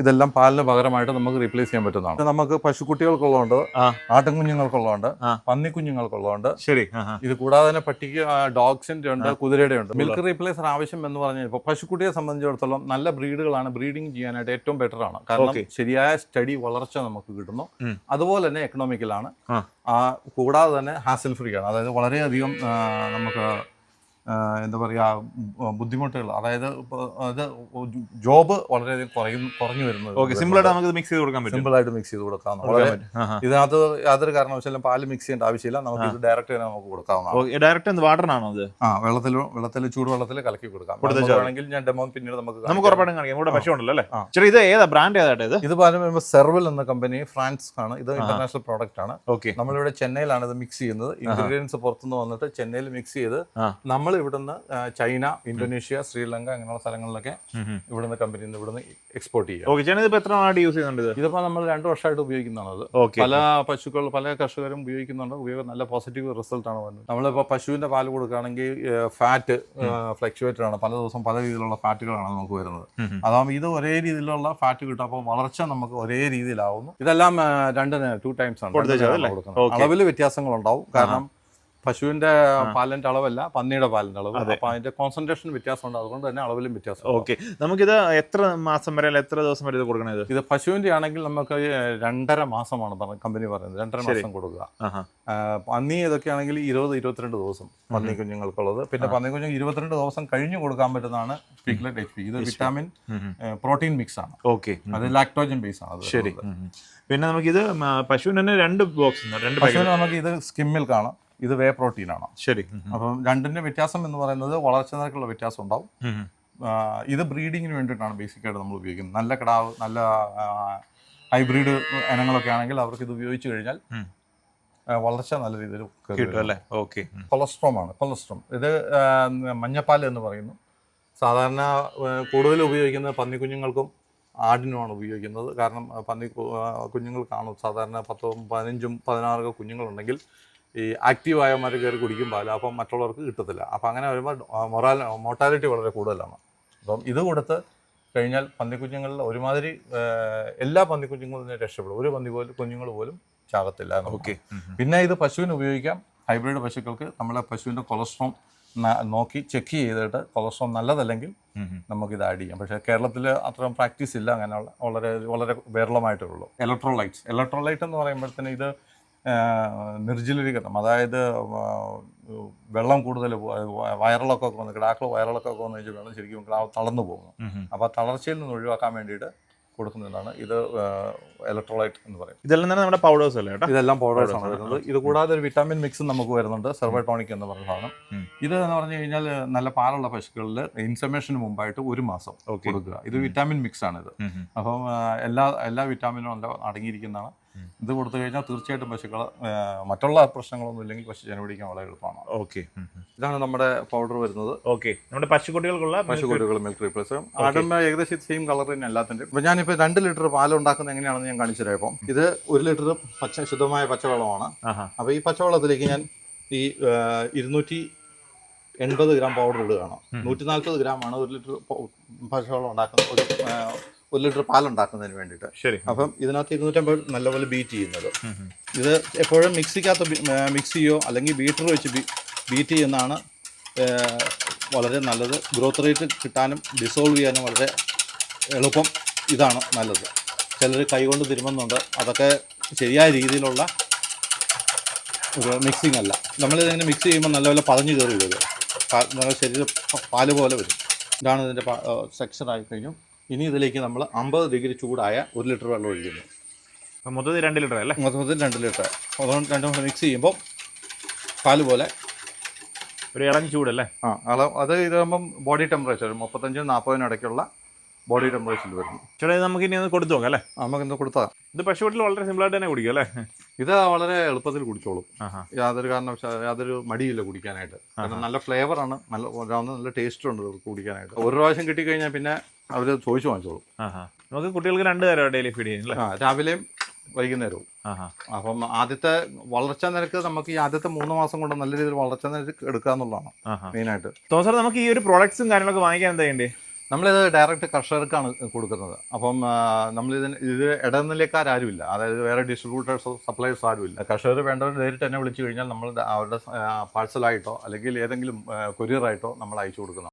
ഇതെല്ലാം പാലിന് പകരമായിട്ട് നമുക്ക് റീപ്ലേസ് ചെയ്യാൻ പറ്റുന്നതാണ്. നമുക്ക് പശുക്കുട്ടികൾക്കുള്ളതുണ്ട് ആട്ടുംകുഞ്ഞുങ്ങൾക്കുള്ളതുണ്ട് ആട്ടിൻകുഞ്ഞുങ്ങൾക്കുള്ളതുണ്ട്. പന്നിക്കുഞ്ഞുങ്ങൾക്കുള്ളതുണ്ട്. ശരി. ഇത് കൂടാതെ തന്നെ പട്ടിക്ക് ഡോഗ്സിന്റെ ഉണ്ട് കുതിരയുടെ ഉണ്ട് മിൽക്ക് റീപ്ലേസർ ആവശ്യം എന്ന് പറഞ്ഞാൽ ഇപ്പോൾ പശുക്കുട്ടിയെ സംബന്ധിച്ചിടത്തോളം നല്ല ബ്രീഡുകളാണ് ബ്രീഡിംഗ് ചെയ്യാനായിട്ട് ഏറ്റവും ബെറ്റർ ആണ്. കാരണം ശരിയായ സ്റ്റഡി വളർച്ച നമുക്ക് കിട്ടുന്നു. അതുപോലെ തന്നെ എക്കണോമിക്കലാണ് കൂടാതെ തന്നെ ഹാസിൽ ഫ്രീ ആണ്. അതായത് വളരെയധികം നമുക്ക് എന്താ പറയുക ബുദ്ധിമുട്ടുകൾ. അതായത് അത് ജോബ് വളരെയധികം കുറയും കുറഞ്ഞു വരുന്നത് ഓക്കെ സിമ്പിൾ ആയിട്ട് നമുക്ക് മിക്സ് ചെയ്ത് കൊടുക്കാൻ പറ്റും. സിമ്പിൾ ആയിട്ട് മിക്സ് ചെയ്ത് കൊടുക്കാം. ഇതിനകത്ത് യാതൊരു കാരണവശാലും പാൽ മിക്സ് ചെയ്യേണ്ട ആവശ്യമില്ല. നമുക്ക് ഇത് ഡയറക്റ്റ് തന്നെ നമുക്ക് കൊടുക്കാവുന്നതാണ്. ഡയറക്റ്റ് എന്ത് വാട്ടറിനാണോ അത്? ആ വെള്ളത്തിൽ വെള്ളത്തിൽ ചൂടുവെള്ളത്തിൽ കലക്കി കൊടുക്കാം. കൊടുത്ത് ഞാൻ ഡെമോ പിന്നീട് നമുക്ക് നമുക്ക്. ഉറപ്പായിട്ടും കാണിക്കാം. ഇവിടെ പശു ഉണ്ടല്ലോ അല്ലേ? ചെറിയ ഇത് ഏതാ? ബ്രാൻഡ് ഏതാട്ടെ ഇത്? ഇത് പറയുമ്പോൾ സെർവൽ എന്ന കമ്പനി ഫ്രാൻസ് ആണ്. ഇത് ഇന്റർനാഷണൽ പ്രോഡക്റ്റ് ആണ്. ഓക്കെ. നമ്മളിവിടെ ചെന്നൈയിലാണ് ഇത് മിക്സ് ചെയ്യുന്നത്. ഇൻഗ്രീഡിയൻസ് പുറത്തുനിന്ന് വന്നിട്ട് ചെന്നൈയിൽ മിക്സ് ചെയ്ത് നമ്മൾ ഇവിടുന്ന് ചൈന ഇന്തോനേഷ്യ ശ്രീലങ്ക അങ്ങനെയുള്ള സ്ഥലങ്ങളിലൊക്കെ ഇവിടുന്ന് കമ്പനിയിൽ നിന്ന് ഇവിടുന്ന് എക്സ്പോർട്ട് ചെയ്യുക. ഇതിപ്പോ എത്ര യൂസ് ചെയ്യുന്നുണ്ട് ഇതിപ്പോൾ നമ്മൾ രണ്ട് വർഷമായിട്ട് ഉപയോഗിക്കുന്നതാണ് പല പശുക്കൾ പല കർഷകരും ഉപയോഗിക്കുന്നുണ്ട്. ഉപയോഗം നല്ല പോസിറ്റീവ് റിസൾട്ട് ആണ് വരുന്നത്. നമ്മളിപ്പോൾ പശുവിന്റെ പാൽ കൊടുക്കുകയാണെങ്കിൽ ഫാറ്റ് ഫ്ലക്ച്വേറ്റഡ് ആണ്. പല ദിവസം പല രീതിയിലുള്ള ഫാറ്റുകളാണ് നമുക്ക് വരുന്നത്. അതാകുമ്പോൾ ഇത് ഒരേ രീതിയിലുള്ള ഫാറ്റ് കിട്ടും. അപ്പോൾ വളർച്ച നമുക്ക് ഒരേ രീതിയിലാവുന്നു. ഇതെല്ലാം രണ്ടിന് രണ്ട് ടു ടൈംസ് ആണ്. അളവിൽ വ്യത്യാസങ്ങളുണ്ടാവും. കാരണം പശുവിന്റെ പാലിന്റെ അളവല്ല പന്നിയുടെ പാലിന്റെ അളവ്. അപ്പൊ അതിന്റെ കോൺസെൻട്രേഷൻ വ്യത്യാസമുണ്ട്. അതുകൊണ്ട് തന്നെ അളവിലും വ്യത്യാസം ഓക്കെ. നമുക്കിത് എത്ര മാസം വരെ എത്ര ദിവസം വരെ ഇത് കൊടുക്കണത് ഇത്? പശുവിന്റെ ആണെങ്കിൽ നമുക്ക് രണ്ടര മാസമാണ് കമ്പനി പറയുന്നത്. രണ്ടര മാസം കൊടുക്കുക. പന്നി ഇതൊക്കെ ആണെങ്കിൽ ഇരുപത് ഇരുപത്തിരണ്ട് ദിവസം പന്നി കുഞ്ഞുങ്ങൾക്കുള്ളത്. പിന്നെ പന്നി കുഞ്ഞു ഇരുപത്തിരണ്ട് ദിവസം കഴിഞ്ഞു കൊടുക്കാൻ പറ്റുന്നതാണ് പിഗ്ലെറ്റ് എച്ച് പി ഇത് വിറ്റാമിൻ പ്രോട്ടീൻ മിക്സ് ആണ്. ഓക്കെ. അത് ലാക്ടോജൻ ബേസ് ആണ് ശരി. പിന്നെ നമുക്കിത് പശുവിന് തന്നെ രണ്ട് ബോക്സ് രണ്ട് പശുവിന് നമുക്ക് ഇത് സ്കിമ്മിൽ കാണാം ഇത് വേ പ്രോട്ടീൻ ആണ്. ശരി. അപ്പം രണ്ടിന്റെ വ്യത്യാസം എന്ന് പറയുന്നത് വളർച്ച നിരക്കുള്ള വ്യത്യാസം ഉണ്ടാവും. ഇത് ബ്രീഡിങ്ങിന് വേണ്ടിയിട്ടാണ് ബേസിക്കായിട്ട് നമ്മൾ ഉപയോഗിക്കുന്നത്. നല്ല കിടാവ് നല്ല ഹൈബ്രിഡ് ഇനങ്ങളൊക്കെ ആണെങ്കിൽ അവർക്ക് ഇത് ഉപയോഗിച്ചു കഴിഞ്ഞാൽ വളർച്ച നല്ല രീതിയിൽ കയറി കിട്ടും അല്ലേ? ഓക്കെ. കൊളസ്ട്രോം ആണ്. കൊളസ്ട്രോം ഇത് മഞ്ഞപ്പാൽ എന്ന് പറയുന്നു. സാധാരണ കൂടുതൽ ഉപയോഗിക്കുന്നത് പന്നിക്കുഞ്ഞുങ്ങൾക്കും ആടിനുമാണ് ഉപയോഗിക്കുന്നത്. കാരണം പന്നി കുഞ്ഞുങ്ങൾക്കാണ് സാധാരണ പത്തും പതിനഞ്ചും പതിനാറൊക്കെ കുഞ്ഞുങ്ങളുണ്ടെങ്കിൽ ഈ ആക്റ്റീവായമാർ കയറി കുടിക്കും പാൽ. അപ്പം മറ്റുള്ളവർക്ക് കിട്ടത്തില്ല. അപ്പം അങ്ങനെ വരുമ്പോൾ മൊറാൽ മോർട്ടാലിറ്റി വളരെ കൂടുതലാണ്. അപ്പം ഇത് കൊടുത്ത് കഴിഞ്ഞാൽ പന്നിക്കുഞ്ഞുങ്ങളിൽ ഒരുമാതിരി എല്ലാ പന്നിക്കുഞ്ഞുങ്ങളും തന്നെ രക്ഷപ്പെടും. ഒരു പന്നി പോലും കുഞ്ഞുങ്ങൾ പോലും ചാകത്തില്ല. ഓക്കെ. പിന്നെ ഇത് പശുവിന് ഉപയോഗിക്കാം. ഹൈബ്രിഡ് പശുക്കൾക്ക് നമ്മളെ പശുവിന്റെ കൊളസ്ട്രോൾ നോക്കി ചെക്ക് ചെയ്തിട്ട് കൊളസ്ട്രോൾ നല്ലതല്ലെങ്കിൽ നമുക്കിത് ആഡ് ചെയ്യാം. പക്ഷേ കേരളത്തിൽ അത്രയും പ്രാക്ടീസ് ഇല്ല. അങ്ങനെയുള്ള വളരെ വളരെ വിരളമായിട്ടേ ഉള്ളൂ. ഇലക്ട്രോലൈറ്റ്സ് ഇലക്ട്രോലൈറ്റ് എന്ന് പറയുമ്പോഴത്തേന് ഇത് നിർജലീകരണം. അതായത് വെള്ളം കൂടുതൽ വയറിളൊക്കെ വന്ന് കിടാക്കൾ വയറിളൊക്കെ വന്നു കഴിഞ്ഞാൽ വെള്ളം ശരിക്കും കിടാവ് തളർന്നു പോകുന്നു. അപ്പോൾ ആ തളർച്ചയിൽ നിന്ന് ഒഴിവാക്കാൻ വേണ്ടിയിട്ട് കൊടുക്കുന്നതാണ്. ഇത് ഇലക്ട്രോലൈറ്റ് എന്ന് പറയും. ഇതെല്ലാം തന്നെ നമ്മുടെ പൗഡേഴ്സ് അല്ലേ ഇതെല്ലാം പൗഡേഴ്സ് ആണ് വരുന്നത്. ഇത് കൂടാതെ ഒരു വിറ്റാമിൻ മിക്സ് നമുക്ക് വരുന്നുണ്ട്. സെർവട്ടോണിക് എന്ന് പറഞ്ഞ സാധനം. ഇത് എന്ന് പറഞ്ഞു കഴിഞ്ഞാൽ നല്ല പാലുള്ള പശുക്കളിൽ ഇൻസമേഷന് മുമ്പായിട്ട് ഒരു മാസം കൊടുക്കുക. ഇത് വിറ്റാമിൻ മിക്സ് ആണ് ഇത് അപ്പം എല്ലാ എല്ലാ വിറ്റാമിനും അടങ്ങിയിരിക്കുന്നതാണ്. ഇത് കൊടുത്തു കഴിഞ്ഞാൽ തീർച്ചയായിട്ടും പശുക്കൾ മറ്റുള്ള പ്രശ്നങ്ങളൊന്നും ഇല്ലെങ്കിൽ പശു ജനപിടിക്കാൻ വളരെ എളുപ്പമാണ്. ഓക്കെ. ഇതാണ് നമ്മുടെ പൗഡർ വരുന്നത്. ഓക്കെ. നമ്മുടെ പശുക്കുട്ടികൾക്കുള്ള പശുക്കുട്ടികൾ മിൽക്ക് റീപ്ലേസ് ആടുമ്പോൾ ഏകദേശം സെയിം കളർ തന്നെ എല്ലാത്തിന്റെ. ഇപ്പം ഞാനിപ്പോൾ രണ്ട് ലിറ്റർ പാൽ ഉണ്ടാക്കുന്നത് എങ്ങനെയാണെന്ന് ഞാൻ കാണിച്ചു തരാം ഇപ്പം. ഇത് ഒരു ലിറ്റർ പച്ച ശുദ്ധമായ പച്ചവെള്ളമാണ്. അപ്പോൾ ഈ പച്ചവെള്ളത്തിലേക്ക് ഞാൻ ഈ ഇരുന്നൂറ്റി എൺപത് ഗ്രാം പൗഡർ ഇടുകയാണ്. നൂറ്റി നാൽപ്പത് ആണ് ഒരു ലിറ്റർ പശുവെള്ളം പച്ചവെള്ളം ഉണ്ടാക്കുന്ന ഒരു ഒരു ലിറ്റർ പാൽ ഉണ്ടാക്കുന്നതിന് വേണ്ടിയിട്ട്. ശരി. അപ്പം ഇതിനകത്ത് ഇരുന്നൂറ്റമ്പത് നല്ലപോലെ ബീറ്റ് ചെയ്യുന്നത്. ഇത് എപ്പോഴും മിക്സിക്കകത്ത് മിക്സ് ചെയ്യോ അല്ലെങ്കിൽ ബീറ്റർ വെച്ച് ബീറ്റ് ചെയ്യുന്നതാണ് വളരെ നല്ലത്. ഗ്രോത്ത് റേറ്റ് കിട്ടാനും ഡിസോൾവ് ചെയ്യാനും വളരെ എളുപ്പം ഇതാണ് നല്ലത്. ചിലർ കൈകൊണ്ട് തിരുമുന്നുണ്ട്. അതൊക്കെ ശരിയായ രീതിയിലുള്ള ഒരു മിക്സിംഗ് അല്ല. നമ്മളിതിങ്ങനെ മിക്സ് ചെയ്യുമ്പോൾ നല്ലപോലെ പതഞ്ഞ് കയറി വരും. നമ്മുടെ ശരീരം പാൽ പോലെ വരും. ഇതാണ് ഇതിന്റെ സെക്ഷൻ ആയി കഴിഞ്ഞു. ഇനി ഇതിലേക്ക് നമ്മൾ അമ്പത് ഡിഗ്രി ചൂടായ ഒരു ലിറ്റർ വെള്ളം ഒഴിക്കുന്നു. മൊത്തത്തിൽ രണ്ട് ലിറ്റർ അല്ലേ? മൊത്തത്തിൽ രണ്ട് ലിറ്റർ. അതുകൊണ്ട് രണ്ടും കൂടെ മിക്സ് ചെയ്യുമ്പോൾ പാൽ പോലെ ഒരു ഇളം ചൂടല്ലേ? ആ അളവ് അത് ഇതാകുമ്പം ബോഡി ടെമ്പറേച്ചർ മുപ്പത്തഞ്ചും നാൽപ്പതിനും ഇടയ്ക്കുള്ള ബോഡി ടെമ്പറേച്ചറിൽ വരുന്നു ചേട്ടാ ഇത് നമുക്ക് ഇനി ഒന്ന് കൊടുത്തു നോക്കാം അല്ലേ? നമുക്ക് ഇന്ന് കൊടുത്താൽ ഇത് പശു വീട്ടിൽ വളരെ സിമ്പിളായിട്ട് തന്നെ കുടിക്കും അല്ലേ? ഇത് വളരെ എളുപ്പത്തിൽ കുടിച്ചോളും. യാതൊരു കാരണവശാലും യാതൊരു മടിയില്ല കുടിക്കാനായിട്ട്. കാരണം നല്ല ഫ്ലേവറാണ് നല്ല നല്ല ടേസ്റ്റും ഉണ്ട് ഇവർക്ക് കുടിക്കാനായിട്ട്. ഒരു പ്രാവശ്യം കിട്ടിക്കഴിഞ്ഞാൽ പിന്നെ അവർ ചോദിച്ചു വാങ്ങിച്ചോളും. നമുക്ക് കുട്ടികൾക്ക് രണ്ട് നേരം ഡെയിലി ഫീഡ് ചെയ്യും രാവിലെയും വൈകുന്നേരവും. അപ്പം ആദ്യത്തെ വളർച്ചാ നിരക്ക് നമുക്ക് ഈ ആദ്യത്തെ മൂന്ന് മാസം കൊണ്ട് നല്ല രീതിയിൽ വളർച്ചാ നിരക്ക് എടുക്കുക എന്നുള്ളതാണ് മെയിൻ മെയിനായിട്ട്. തോമസ് നമുക്ക് ഈ ഒരു പ്രോഡക്ട്സും കാര്യങ്ങളൊക്കെ വാങ്ങിക്കാൻ എന്താ ചെയ്യേണ്ടത്? നമ്മളിത് ഡയറക്റ്റ് കർഷകർക്കാണ് കൊടുക്കുന്നത്. അപ്പം നമ്മളിതിന് ഇത് ഇടനിലക്കാരും അതായത് വേറെ ഡിസ്ട്രിബ്യൂട്ടേഴ്സോ സപ്ലയേഴ്സോ ആരുമില്ല. കർഷകർ വേണ്ടവർ നേരിട്ട് തന്നെ വിളിച്ചു കഴിഞ്ഞാൽ നമ്മൾ അവരുടെ പാഴ്സലായിട്ടോ അല്ലെങ്കിൽ ഏതെങ്കിലും കൊറിയറായിട്ടോ നമ്മൾ അയച്ചു കൊടുക്കുന്നതാണ്